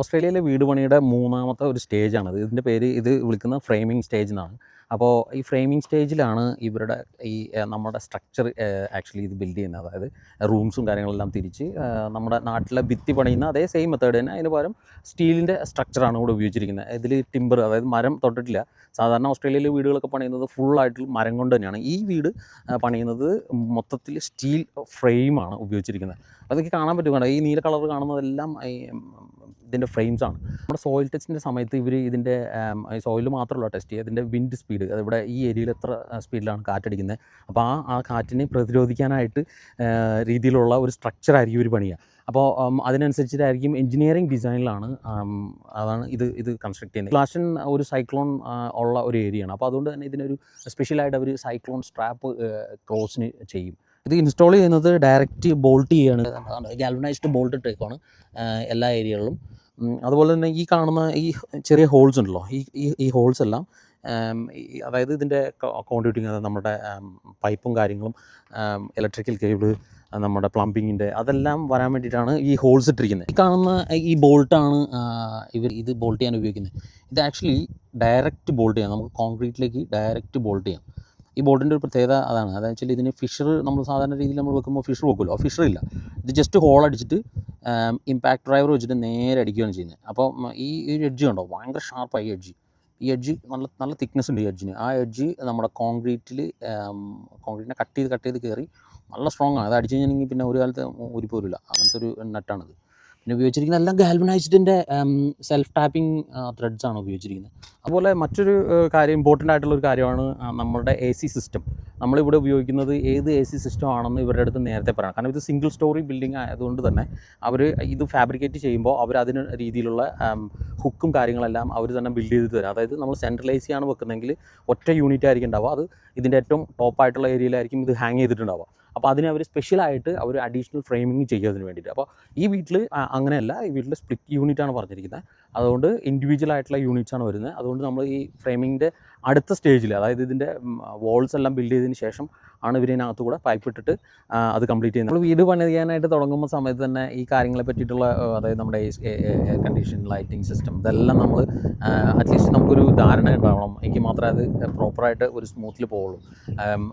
ഓസ്ട്രേലിയയിലെ വീട് പണിയുടെ മൂന്നാമത്തെ ഒരു സ്റ്റേജാണത് ഇതിന്റെ പേര് ഇത് വിളിക്കുന്ന ഫ്രെയിമിംഗ് സ്റ്റേജ് എന്നാണ് അപ്പോൾ ഈ ഫ്രെയിമിംഗ് സ്റ്റേജിലാണ് ഇവരുടെ ഈ നമ്മുടെ സ്ട്രക്ചർ ആക്ച്വലി ഇത് ബിൽഡ് ചെയ്യുന്നത്. അതായത് റൂംസും കാര്യങ്ങളെല്ലാം തിരിച്ച് നമ്മുടെ നാട്ടിലെ ഭിത്തി പണിയുന്ന അതേ സെയിം മെത്തേഡ് തന്നെ. അതിന് പകരം സ്റ്റീലിന്റെ സ്ട്രക്ചറാണ് ഇവിടെ ഉപയോഗിച്ചിരിക്കുന്നത്. ഇതിൽ ടിമ്പർ അതായത് മരം തൊട്ടിട്ടില്ല. സാധാരണ ഓസ്ട്രേലിയയിലെ വീടുകളൊക്കെ പണിയുന്നത് ഫുള്ളായിട്ട് മരം കൊണ്ട് തന്നെയാണ്. ഈ വീട് പണിയുന്നത് മൊത്തത്തിൽ സ്റ്റീൽ ഫ്രെയിമാണ് ഉപയോഗിച്ചിരിക്കുന്നത്. അതൊക്കെ കാണാൻ പറ്റും കണ്ടോ? ഈ നീല കളർ കാണുന്നതെല്ലാം ഇതിന്റെ ഫ്രെയിംസ് ആണ്. നമ്മുടെ സോയിൽ ടെസ്റ്റിന്റെ സമയത്ത് ഇവർ ഇതിന്റെ സോയിൽ മാത്രമല്ല ടെസ്റ്റ് ചെയ്യുക. ഇതിന്റെ വിൻഡ് സ്പീഡ് ഇവിടെ ഈ ഏരിയയിൽ എത്ര സ്പീഡിലാണ് കാറ്റടിക്കുന്നത്. അപ്പോൾ ആ ആ കാറ്റിനെ പ്രതിരോധിക്കാനായിട്ട് രീതിയിലുള്ള ഒരു സ്ട്രക്ചറായിരിക്കും ഇവർ പണിയുക. അപ്പോൾ അതിനനുസരിച്ചിട്ടായിരിക്കും എഞ്ചിനീയറിംഗ് ഡിസൈനിലാണ് അതാണ് ഇത് ഇത് കൺസ്ട്രക്ട് ചെയ്യുന്നത്. ക്ലാഷൻ ഒരു സൈക്ലോൺ ഉള്ള ഒരു ഏരിയയാണ് അപ്പോൾ അതുകൊണ്ട് തന്നെ ഇതിനൊരു സ്പെഷ്യലായിട്ട് അവർ സൈക്ലോൺ സ്ട്രാപ്പ് ക്രോസിന് ചെയ്യും. ഇത് ഇൻസ്റ്റാൾ ചെയ്യുന്നത് ഡയറക്റ്റ് ബോൾട്ട് ചെയ്യാണ്. ഗാൽവനൈസ്ഡ് ബോൾട്ട് ഇട്ടേക്കാണ് എല്ലാ ഏരിയകളിലും അതുപോലെ തന്നെ ഈ കാണുന്ന ഈ ചെറിയ ഹോൾസ് ഉണ്ടല്ലോ ഈ ഈ ഹോൾസ് എല്ലാം അതായത് ഇതിന്റെ കോൺട്രിബ്യൂട്ടിങ് നമ്മുടെ പൈപ്പും കാര്യങ്ങളും ഇലക്ട്രിക്കൽ കേബിൾ നമ്മുടെ പ്ലംബിങ്ങിന്റെ അതെല്ലാം വരാൻ വേണ്ടിയിട്ടാണ് ഈ ഹോൾസ് ഇട്ടിരിക്കുന്നത്. ഈ കാണുന്ന ഈ ബോൾട്ടാണ് ഇവർ ഇത് ബോൾട്ട് ചെയ്യാൻ ഉപയോഗിക്കുന്നത്. ഇത് ആക്ച്വലി ഡയറക്റ്റ് ബോൾട്ട് ചെയ്യാം. നമുക്ക് കോൺക്രീറ്റിലേക്ക് ഡയറക്റ്റ് ബോൾട്ട് ചെയ്യാം. ഈ ബോട്ടിന്റെ ഒരു പ്രത്യേകത അതാണ്. അതെന്ന് വെച്ചാൽ ഇതിന് ഫിഷർ നമ്മൾ സാധാരണ രീതിയിൽ നമ്മൾ വെക്കുമ്പോൾ ഫിഷർ വെക്കുമല്ലോ. ഫിഷർ ഇല്ല. ഇത് ജസ്റ്റ് ഹോൾ അടിച്ചിട്ട് ഇമ്പാക്ട് ഡ്രൈവർ വെച്ചിട്ട് നേരെ അടിക്കുകയാണ് ചെയ്യുന്നത്. അപ്പോൾ ഈ ഒരു എഡ്ജ് ഉണ്ടോ ഭയങ്കര ഷാർപ്പായി എഡ്ജ് ഈ എഡ്ജ് നല്ല നല്ല തിക്നെസ് ഉണ്ട് ഈ എഡ്ജിന് ആ എഡ്ജ് നമ്മുടെ കോൺക്രീറ്റിൽ കോൺക്രീറ്റിനെ കട്ട് ചെയ്ത് കട്ട് ചെയ്ത് കയറി നല്ല സ്ട്രോങ് ആണ്. അത് അടിച്ചു കഴിഞ്ഞാൽ പിന്നെ ഒരു കാലത്ത് ഊരി പോരില്ല അങ്ങനത്തെ ഒരു നട്ടാണിത് പിന്നെ ഉപയോഗിച്ചിരിക്കുന്ന എല്ലാം ഗാൽവനൈസ്ഡിന്റെ സെൽഫ് ടാപ്പിംഗ് ത്രെഡ്സ് ആണ് ഉപയോഗിച്ചിരിക്കുന്നത്. അതുപോലെ മറ്റൊരു കാര്യം ഇമ്പോർട്ടന്റ് ആയിട്ടുള്ള ഒരു കാര്യമാണ് നമ്മുടെ എ സി സിസ്റ്റം നമ്മളിവിടെ ഉപയോഗിക്കുന്നത് ഏത് എ സി സിസ്റ്റം ആണെന്ന് ഇവരുടെ അടുത്ത് നേരത്തെ പറയണം. കാരണം ഇത് സിംഗിൾ സ്റ്റോറി ബിൽഡിംഗ് ആയതുകൊണ്ട് തന്നെ അവർ ഇത് ഫാബ്രിക്കേറ്റ് ചെയ്യുമ്പോൾ അവർ അതിന് രീതിയിലുള്ള ഹുക്കും കാര്യങ്ങളെല്ലാം അവർ തന്നെ ബിൽഡ് ചെയ്ത് തരും അതായത് നമ്മൾ സെൻട്രലൈസ് ആണ് വെക്കുന്നതെങ്കിൽ ഒറ്റ യൂണിറ്റ് ആയിരിക്കും ഉണ്ടാവുക. അത് ഇതിന്റെ ഏറ്റവും ടോപ്പായിട്ടുള്ള ഏരിയയിലായിരിക്കും ഇത് ഹാങ് ചെയ്തിട്ടുണ്ടാവുക. അപ്പോൾ അതിന് അവർ സ്പെഷ്യലായിട്ട് അവർ അഡീഷണൽ ഫ്രെയിമിങ് ചെയ്യുന്നതിന് വേണ്ടിയിട്ട്. അപ്പോൾ ഈ വീട്ടിൽ അങ്ങനെയല്ല ഈ വീട്ടിൽ സ്പ്ലിറ്റ് യൂണിറ്റ് ആണ് പറഞ്ഞിരിക്കുന്നത് അതുകൊണ്ട് ഇൻഡിവിജ്വൽ ആയിട്ടുള്ള യൂണിറ്റ്സ് ആണ് വരുന്നത്. അതുകൊണ്ട് നമ്മൾ ഈ ഫ്രെയിമിങ്ങിന്റെ അടുത്ത സ്റ്റേജിൽ അതായത് ഇതിന്റെ വാൾസ് എല്ലാം ബിൽഡ് ചെയ്തതിന് ശേഷം ആണ് ഇവരിനകത്ത് കൂടെ പൈപ്പ് ഇട്ടിട്ട് അത് കംപ്ലീറ്റ് ചെയ്യുന്നത്. നമ്മൾ വീട് പണിയാനായിട്ട് തുടങ്ങുമ്പോൾ സമയത്ത് തന്നെ ഈ കാര്യങ്ങളെ പറ്റിയിട്ടുള്ള അതായത് നമ്മുടെ എയർ കണ്ടീഷൻ ലൈറ്റിംഗ് സിസ്റ്റം ഇതെല്ലാം നമ്മൾ അറ്റ്ലീസ്റ്റ് നമുക്കൊരു ധാരണ ഉണ്ടാവണം. എങ്കിൽ മാത്രമേ അത് പ്രോപ്പറായിട്ട് ഒരു സ്മൂത്തിൽ പോവുള്ളൂ.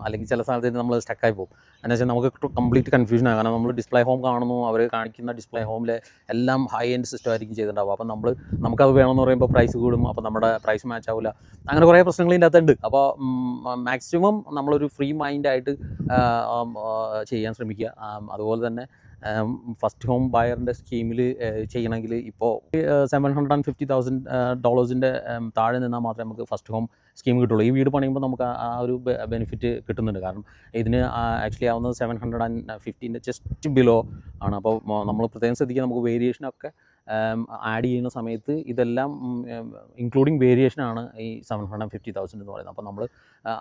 അല്ലെങ്കിൽ ചില സ്ഥലത്ത് നമ്മൾ സ്റ്റക്കായി പോകും. എന്ന് വെച്ചാൽ നമുക്ക് കംപ്ലീറ്റ് കൺഫ്യൂഷൻ ആകും. നമ്മൾ ഡിസ്പ്ലേ ഹോം കാണുന്നു അവർ കാണിക്കുന്ന ഡിസ്പ്ലേ ഹോമിലെ എല്ലാം ഹൈ എൻഡ് സിസ്റ്റം ആയിരിക്കും ചെയ്തിട്ടുണ്ടാവും അപ്പോൾ നമ്മൾ നമുക്കത് വേണമെന്ന് പറയുമ്പോൾ പ്രൈസ് കൂടും. അപ്പോൾ നമ്മുടെ പ്രൈസ് മാച്ച് ആവില്ല അങ്ങനെ കുറേ പ്രശ്നങ്ങൾ ഇതിന്റെ അകത്തുണ്ട് അപ്പോൾ മാക്സിമം നമ്മളൊരു ഫ്രീ മൈൻഡായിട്ട് ചെയ്യാൻ ശ്രമിക്കുക. അതുപോലെ തന്നെ ഫസ്റ്റ് ഹോം ബയറിന്റെ സ്കീമിൽ ചെയ്യണമെങ്കിൽ ഇപ്പോൾ seven hundred and fifty thousand ഡോളേഴ്സിന്റെ താഴെ നിന്നാൽ മാത്രമേ നമുക്ക് ഫസ്റ്റ് ഹോം സ്കീം കിട്ടുള്ളൂ. ഈ വീട് പണിയുമ്പോൾ നമുക്ക് ആ ഒരു ബെനിഫിറ്റ് കിട്ടുന്നുണ്ട്. കാരണം ഇതിന് ആക്ച്വലി ആവുന്നത് സെവൻ ഹൺഡ്രഡ് ആൻഡ് ഫിഫ്റ്റീന്റെ ജസ്റ്റ് ബിലോ ആണ് അപ്പോൾ നമ്മൾ പ്രത്യേകം ശ്രദ്ധിക്കുക നമുക്ക് വേരിയേഷനൊക്കെ ആഡ് ചെയ്യുന്ന സമയത്ത് ഇതെല്ലാം ഇൻക്ലൂഡിങ് വേരിയേഷനാണ് ഈ സെവൻ ഹൺഡ്രഡ് ഫിഫ്റ്റി തൗസൻഡ് എന്ന് പറയുന്നത്. അപ്പോൾ നമ്മൾ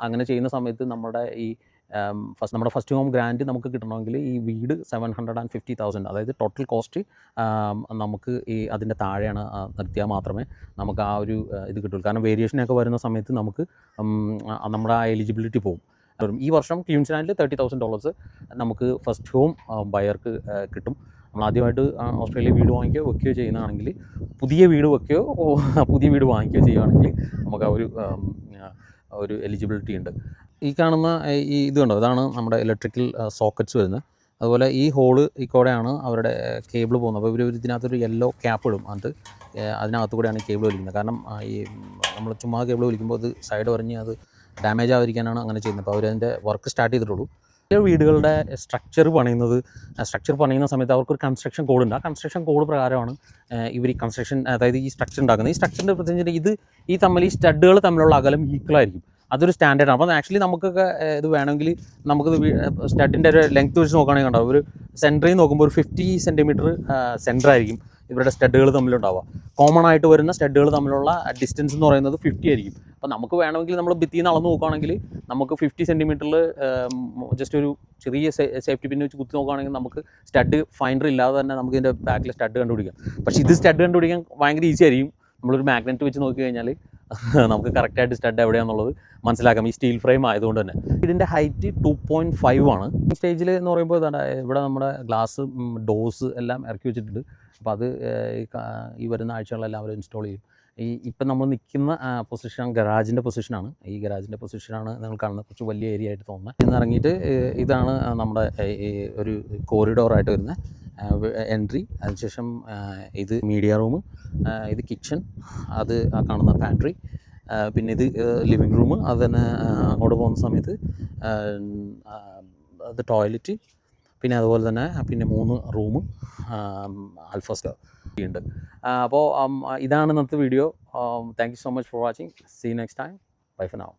അങ്ങനെ ചെയ്യുന്ന സമയത്ത് നമ്മുടെ ഈ ഫസ്റ്റ് നമ്മുടെ ഫസ്റ്റ് ഹോം ഗ്രാൻഡ് നമുക്ക് കിട്ടണമെങ്കിൽ ഈ വീട് seven hundred and fifty thousand അതായത് ടോട്ടൽ കോസ്റ്റ് നമുക്ക് ഈ അതിന്റെ താഴെയാണ് നിർത്തിയാൽ മാത്രമേ നമുക്ക് ആ ഒരു ഇത് കിട്ടുള്ളൂ. കാരണം വേരിയേഷനൊക്കെ വരുന്ന സമയത്ത് നമുക്ക് നമ്മുടെ ആ എലിജിബിലിറ്റി പോകും. ഈ വർഷം ക്യൂൻസിനാൻഡിൽ തേർട്ടി തൗസൻഡ് ഡോളേഴ്സ് നമുക്ക് ഫസ്റ്റ് ഹോം ബയർക്ക് കിട്ടും. നമ്മൾ ആദ്യമായിട്ട് ഓസ്ട്രേലിയ വീട് വാങ്ങിക്കുകയോ വെക്കുകയോ ചെയ്യുന്നതാണെങ്കിൽ പുതിയ വീട് വെക്കുകയോ പുതിയ വീട് വാങ്ങിക്കുകയോ ചെയ്യുകയാണെങ്കിൽ നമുക്ക് ആ ഒരു ഒരു എലിജിബിലിറ്റി ഉണ്ട്. ഈ കാണുന്ന ഈ ഇത് കണ്ടോ? ഇതാണ് നമ്മുടെ ഇലക്ട്രിക്കൽ സോക്കറ്റ്സ് വരുന്നത്. അതുപോലെ ഈ ഹോൾ ഈ കൂടെയാണ് അവരുടെ കേബിൾ പോകുന്നത്. അപ്പോൾ ഇവർ ഇതിനകത്തൊരു യെല്ലോ ക്യാപ്പ് ഇടും. അത് അതിനകത്ത് കൂടെയാണ് ഈ കേബിൾ വലിക്കുന്നത്. കാരണം ഈ നമ്മൾ ചുമ്മാ കേബിൾ വലിക്കുമ്പോൾ അത് സൈഡ് പറഞ്ഞ് അത് ഡാമേജ് ആവാതിരിക്കാനാണ് അങ്ങനെ ചെയ്യുന്നത്. അപ്പോൾ അവരതിന്റെ വർക്ക് സ്റ്റാർട്ട് ചെയ്തിട്ടുള്ളൂ. ചില വീടുകളുടെ സ്ട്രക്ചർ പണിയുന്നത് സ്ട്രക്ചർ പണിയുന്ന സമയത്ത് അവർക്കൊരു കൺസ്ട്രക്ഷൻ കോഡ് ഉണ്ട്. ആ കൺസ്ട്രക്ഷൻ കോഡ് പ്രകാരമാണ് ഇവർ ഈ കൺസ്ട്രക്ഷൻ അതായത് ഈ സ്ട്രക്ചർ ഉണ്ടാക്കുന്നത്. ഈ സ്ട്രക്ചറിന്റെ പ്രത്യേകിച്ച് ഇത് ഈ തമ്മിൽ ഈ സ്റ്റഡുകൾ തമ്മിലുള്ള അകലം ഈക്വൽ ആയിരിക്കും. അതൊരു സ്റ്റാൻഡേർഡാണ് അപ്പോൾ ആക്ച്വലി നമുക്കൊക്കെ ഇത് വേണമെങ്കിൽ നമുക്ക് സ്റ്റഡിന്റെ ഒരു ലെങ്ത് വെച്ച് നോക്കുകയാണെങ്കിൽ ഉണ്ടാവും ഒരു സെന്ററിൽ നോക്കുമ്പോൾ ഒരു ഫിഫ്റ്റി സെന്റിമീറ്റർ സെന്റർ ആയിരിക്കും ഇവരുടെ സ്റ്റഡുകൾ തമ്മിലുണ്ടാവുക. കോമൺ ആയിട്ട് വരുന്ന സ്റ്റഡുകൾ തമ്മിലുള്ള ഡിസ്റ്റൻസ് എന്ന് പറയുന്നത് ഫിഫ്റ്റി ആയിരിക്കും. അപ്പോൾ നമുക്ക് വേണമെങ്കിൽ നമ്മൾ ഭിത്തിയിൽ നിന്ന് അളന്ന് നോക്കുകയാണെങ്കിൽ നമുക്ക് ഫിഫ്റ്റി സെന്റിമീറ്ററിൽ ജസ്റ്റ് ഒരു ചെറിയ സേഫ്റ്റി പിൻ വെച്ച് കുത്തി നോക്കുകയാണെങ്കിൽ നമുക്ക് സ്റ്റഡ് ഫൈൻഡർ ഇല്ലാതെ തന്നെ നമുക്ക് ഇതിന്റെ ബാക്കിൽ സ്റ്റഡ് കണ്ടുപിടിക്കാം. പക്ഷേ ഇത് സ്റ്റഡ് കണ്ടുപിടിക്കാൻ ഭയങ്കര ഈസി ആയിരിക്കും. നമ്മളൊരു മാഗ്നറ്റ് വെച്ച് നോക്കി കഴിഞ്ഞാൽ നമുക്ക് കറക്റ്റായിട്ട് സ്റ്റഡ് എവിടെയാണെന്നുള്ളത് മനസ്സിലാക്കാം. ഈ സ്റ്റീൽ ഫ്രെയിം ആയതുകൊണ്ട് തന്നെ. ഇതിന്റെ ഹൈറ്റ് ടു പോയിന്റ് ഫൈവ് ആണ്. സ്റ്റേജിൽ എന്ന് പറയുമ്പോൾ ഇവിടെ നമ്മുടെ ഗ്ലാസ് ഡോസ് എല്ലാം ഇറക്കി വെച്ചിട്ടുണ്ട്. അപ്പോൾ അത് ഈ ഈ വരുന്ന ആഴ്ചകളിലെല്ലാം അവർ ഇൻസ്റ്റാൾ ചെയ്യും. ഈ ഇപ്പം നമ്മൾ നിൽക്കുന്ന പൊസിഷൻ ഗരാജിന്റെ പൊസിഷനാണ് ഈ ഗരാജിന്റെ പൊസിഷനാണ് നിങ്ങൾ കാണുന്നത് കുറച്ച് വലിയ ഏരിയ ആയിട്ട് തോന്നുന്നത്. ഇന്ന് ഇറങ്ങിയിട്ട് ഇതാണ് നമ്മുടെ ഈ ഒരു കോറിഡോറായിട്ട് വരുന്ന എൻട്രി അതിനുശേഷം ഇത് മീഡിയ റൂം ഇത് കിച്ചൺ അത് കാണുന്ന പാൻട്രി പിന്നെ ഇത് ലിവിങ് റൂം അത് തന്നെ അങ്ങോട്ട് പോകുന്ന സമയത്ത് അത് ടോയ്ലറ്റ് പിന്നെ അതുപോലെ തന്നെ പിന്നെ മൂന്ന് റൂം അൽഫസ്റ്റ് ഉണ്ട്. അപ്പോൾ ഇതാണ് ഇന്നത്തെ video. Thank you so much for watching see next time bye for now